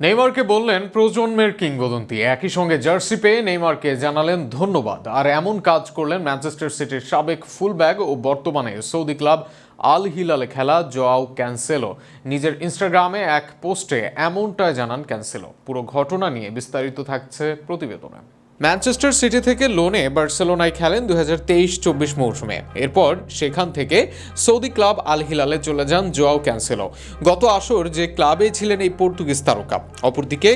নেইমারকে বললেন, প্রজন্মের কিংবদন্তি। একই সঙ্গে জার্সি পেয়ে নেইমারকে জানালেন, ধন্যবাদ। আর এমন কাজ করলেন ম্যানচেস্টার সিটির সাবেক ফুলব্যাগ ও বর্তমানে সৌদি ক্লাব আল হিলালে খেলা জোয়াও ক্যান্সেলো। নিজের ইনস্টাগ্রামে এক পোস্টে এমনটাই জানান ক্যান্সেলো। পুরো ঘটনা নিয়ে বিস্তারিত থাকছে প্রতিবেদনে। ম্যানচেস্টার সিটি থেকে লোনে বার্সেলোনায় খেলেন দু হাজার তেইশ চব্বিশ মৌসুমে। এরপর সেখান থেকে সৌদি ক্লাব আল হিলালে চলে যান জোয়াও ক্যান্সেলো। গত আসর যে ক্লাবে ছিলেন এই পর্তুগিজ তারকা, অপরদিকে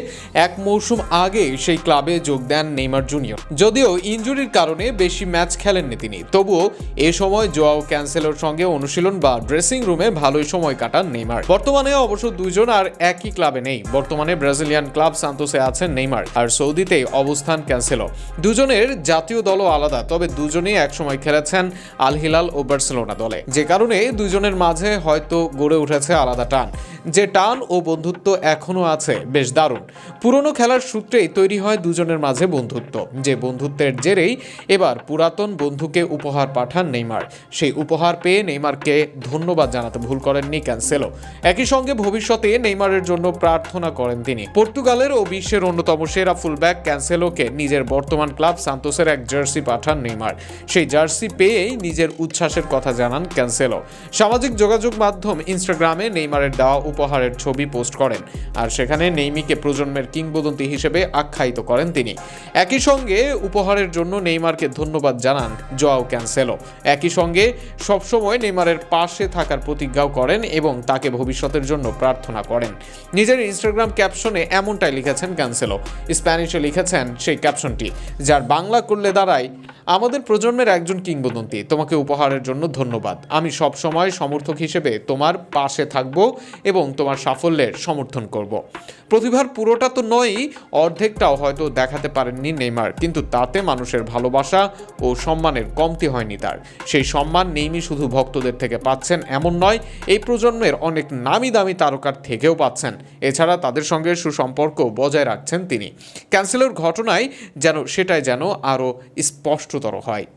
এক মৌসুম আগে সেই ক্লাবে যোগ দেন নেইমার জুনিয়র। যদিও ইনজুরির কারণে বেশি ম্যাচ খেলেননি তিনি, তবুও এ সময় জোয়াও ক্যান্সেলোর সঙ্গে অনুশীলন বা ড্রেসিং রুমে ভালোই সময় কাটান নেইমার। বর্তমানে অবশ্য দুজন আর একই ক্লাবে নেই। বর্তমানে ব্রাজিলিয়ান ক্লাব সান্তোসে আছেন নেইমার, আর সৌদিতে অবস্থান ক্যান্সেলো দুজনের জাতীয় দলও আলাদা, তবে দুজনেই একসময় খেলেছেন আল হিলাল ও বার্সেলোনা দলে। যে কারণে দুজনের মাঝে হয়তো গড়ে উঠেছে আলাদা টান। যে টান ও বন্ধুত্ব এখনও আছে, বেশ দারুণ। পুরনো খেলার সূত্রেই তৈরি হয় দুজনের মাঝে বন্ধুত্ব। যে বন্ধুত্বের জেরেই এবার পুরাতন বন্ধুকে উপহার পাঠান নেইমার। সেই উপহার পেয়ে নেইমারকে ধন্যবাদ জানাতে ভুল করেননি ক্যান্সেলো। একই সঙ্গে ভবিষ্যতে নেইমারের জন্য প্রার্থনা করেন তিনি। পর্তুগালের ও বিশ্বের অন্যতম সেরা ফুলব্যাক ক্যান্সেলোকে নিজের বর্তমান ক্লাব সান্তোসের এক জার্সি পাঠান নেইমার। সেই জার্সি পেয়েই নিজের উচ্ছ্বাসের কথা জানান ক্যান্সেলো। সামাজিক যোগাযোগ মাধ্যম ইনস্টাগ্রামে নেইমারের দেওয়া উপহারের ছবি পোস্ট করেন আর সেখানে নেইমিকে প্রজন্মের কিংবদন্তি হিসেবে আখ্যায়িত করেন তিনি। একই সঙ্গে উপহারের জন্য নেইমারকে ধন্যবাদ জানান জোয়াও ক্যান্সেলো। একই সঙ্গে সবসময় নেইমারের পাশে থাকার প্রতিজ্ঞাও করেন এবং তাকে ভবিষ্যতের জন্য প্রার্থনা করেন। নিজের ইনস্টাগ্রাম ক্যাপশনে এমনটাই লিখেছেন ক্যান্সেলো। স্প্যানিশে লিখেছেন সেই ক্যাপশনটি যার বাংলা করলে দাঁড়ায় আমাদের প্রজন্মের একজন কিংবদন্তি, তোমাকে উপহারের জন্য ধন্যবাদ। আমি সব সময় সমর্থক হিসেবে তোমার পাশে থাকব এবং তোমার সাফল্যের সমর্থন করব। প্রতিভার পুরোটা তো নয়ই, অর্ধেকটাও হয়তো দেখাতে পারেননি নেইমার, কিন্তু তাতে মানুষের ভালোবাসা ও সম্মানের কমতি হয়নি তার। সেই সম্মান নেইমি শুধু ভক্তদের থেকে পাচ্ছেন, এমন নয়, এই প্রজন্মের অনেক নামি দামি তারকার থেকেও পাচ্ছেন। এছাড়া তাদের সঙ্গে সুসম্পর্ক বজায় রাখছেন তিনি। ক্যান্সেলের ঘটনায় যেন সেটাই যেন আরও だろう。はい。